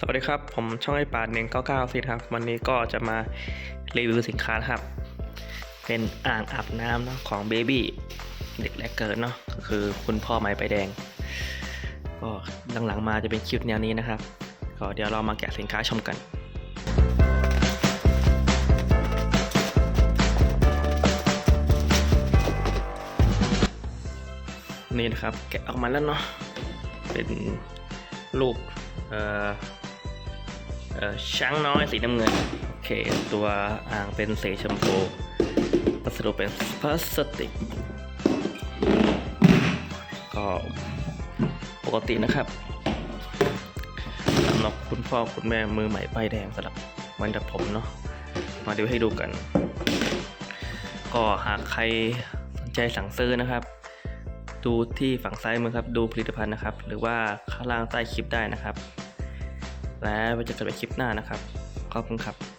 สวัสดีครับ ผมช่องไอปาดหนึ่งเก้าเก้าสิครับ วันนี้ก็จะมารีวิวสินค้าครับ เป็นอ่างอาบน้ำเนาะของเบบี้เด็กแรกเกิดเนาะก็คือคุณพ่อไม้ใบแดง ก็หลังๆมาจะเป็นคลิปแนวนี้นะครับ ก็เดี๋ยวเรามาแกะสินค้าชมกันนี่นะครับแกะออกมาแล้วเนาะเป็นรูปเอ่อ ช้างน้อยสีน้ำเงิน โอเค ตัวอ่างเป็นสีชมพูวัสดุเป็นพลาสติก ก็ปกตินะครับสำหรับคุณพ่อคุณแม่มือใหม่ป้ายแดงสำหรับมันกับผมเนาะมาดูให้ดูกัน ก็หากใครสนใจสั่งซื้อนะครับ ดูที่ฝั่งซ้ายมือครับ ดูผลิตภัณฑ์นะครับ หรือว่าข้างล่างใต้คลิปได้นะครับ และไปเจอกันใหม่คลิปหน้านะครับ ขอบคุณครับ